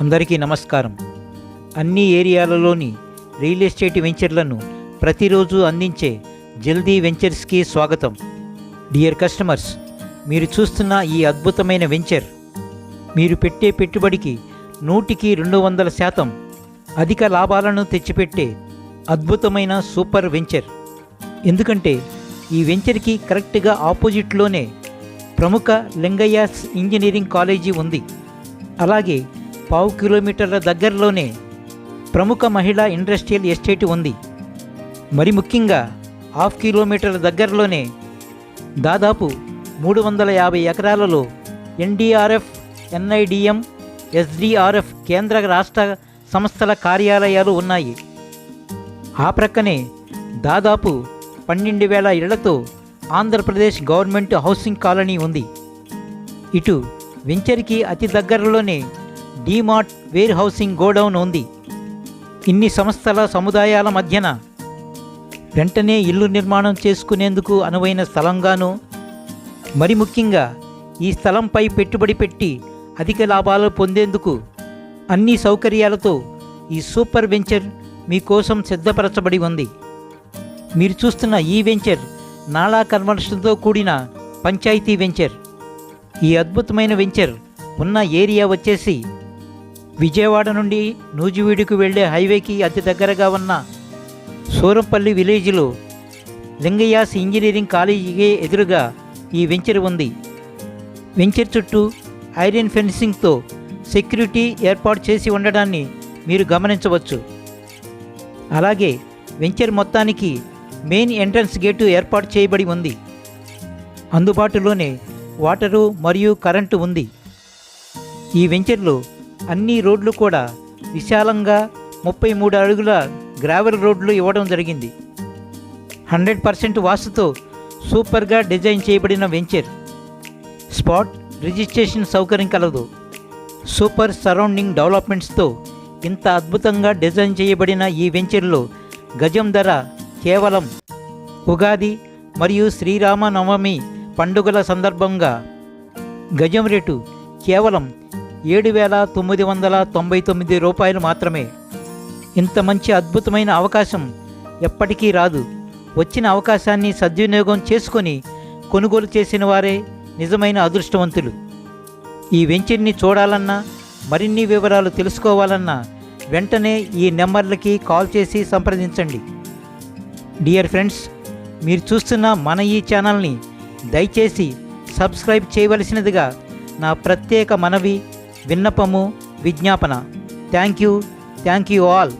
అందరికీ నమస్కారం. అన్ని ఏరియాలలోని రియల్ ఎస్టేట్ వెంచర్లను ప్రతిరోజు అందించే జల్దీ వెంచర్స్కి స్వాగతం. డియర్ కస్టమర్స్ మీరు చూస్తున్న ఈ అద్భుతమైన వెంచర్ మీరు పెట్టే పెట్టుబడికి నూటికి రెండు వందల శాతం అధిక లాభాలను తెచ్చిపెట్టే అద్భుతమైన సూపర్ వెంచర్. ఎందుకంటే ఈ వెంచర్కి కరెక్ట్గా ఆపోజిట్లోనే ప్రముఖ లింగయ్యాస్ ఇంజనీరింగ్ కాలేజీ ఉంది. అలాగే పావు కిలోమీటర్ల దగ్గరలోనే ప్రముఖ మహిళా ఇండస్ట్రియల్ ఎస్టేట్ ఉంది. మరి ముఖ్యంగా హాఫ్ కిలోమీటర్ల దగ్గరలోనే దాదాపు మూడు వందల యాభై ఎకరాలలో ఎన్డీఆర్ఎఫ్ ఎన్ఐడిఎం ఎస్డిఆర్ఎఫ్ కేంద్ర రాష్ట్ర సంస్థల కార్యాలయాలు ఉన్నాయి. ఆ ప్రక్కనే దాదాపు పన్నెండు వేల ఇళ్ళతో ఆంధ్రప్రదేశ్ గవర్నమెంట్ హౌసింగ్ కాలనీ ఉంది. ఇటు వెంచర్కి అతి దగ్గరలోనే డీమార్ట్ వేర్ హౌసింగ్ గోడౌన్ ఉంది. ఇన్ని సంస్థల సముదాయాల మధ్యన వెంటనే ఇల్లు నిర్మాణం చేసుకునేందుకు అనువైన స్థలంగాను మరి ముఖ్యంగా ఈ స్థలంపై పెట్టుబడి పెట్టి అధిక లాభాలు పొందేందుకు అన్ని సౌకర్యాలతో ఈ సూపర్ వెంచర్ మీకోసం సిద్ధపరచబడి ఉంది. మీరు చూస్తున్న ఈ వెంచర్ నాలా కన్వర్షన్తో కూడిన పంచాయతీ వెంచర్. ఈ అద్భుతమైన వెంచర్ ఉన్న ఏరియా వచ్చేసి విజయవాడ నుండి నూజివీడుకు వెళ్ళే హైవేకి అతి దగ్గరగా ఉన్న సూరంపల్లి విలేజ్లో లింగయ్యాస్ ఇంజనీరింగ్ కాలేజీకి ఎదురుగా ఈ వెంచర్ ఉంది. వెంచర్ చుట్టూ ఐరన్ ఫెన్సింగ్తో సెక్యూరిటీ ఏర్పాటు చేసి ఉండడాన్ని మీరు గమనించవచ్చు. అలాగే వెంచర్ మొత్తానికి మెయిన్ ఎంట్రన్స్ గేటు ఏర్పాటు చేయబడి ఉంది. అందుబాటులోనే వాటరు మరియు కరెంటు ఉంది. ఈ వెంచర్లో అన్ని రోడ్లు కూడా విశాలంగా ముప్పై మూడు అడుగుల గ్రావెల్ రోడ్లు ఇవ్వడం జరిగింది. హండ్రెడ్ పర్సెంట్ వాస్తుతో సూపర్గా డిజైన్ చేయబడిన వెంచర్. స్పాట్ రిజిస్ట్రేషన్ సౌకర్యం కలదు. సూపర్ సరౌండింగ్ డెవలప్మెంట్స్తో ఇంత అద్భుతంగా డిజైన్ చేయబడిన ఈ వెంచర్లో గజం ధర కేవలం ఉగాది మరియు శ్రీరామనవమి పండుగల సందర్భంగా గజం రేటు కేవలం ఏడు వేల తొమ్మిది వందల తొంభై తొమ్మిది రూపాయలు మాత్రమే. ఇంత మంచి అద్భుతమైన అవకాశం ఎప్పటికీ రాదు. వచ్చిన అవకాశాన్ని సద్వినియోగం చేసుకొని కొనుగోలు చేసిన వారే నిజమైన అదృష్టవంతులు. ఈ వెంచర్ని చూడాలన్నా మరిన్ని వివరాలు తెలుసుకోవాలన్నా వెంటనే ఈ నెంబర్లకి కాల్ చేసి సంప్రదించండి. డియర్ ఫ్రెండ్స్ మీరు చూస్తున్న మన ఈ ఛానల్ని దయచేసి సబ్స్క్రైబ్ చేయవలసినదిగా నా ప్రత్యేక మనవి విన్నపము విజ్ఞాపన. Thank you thank you all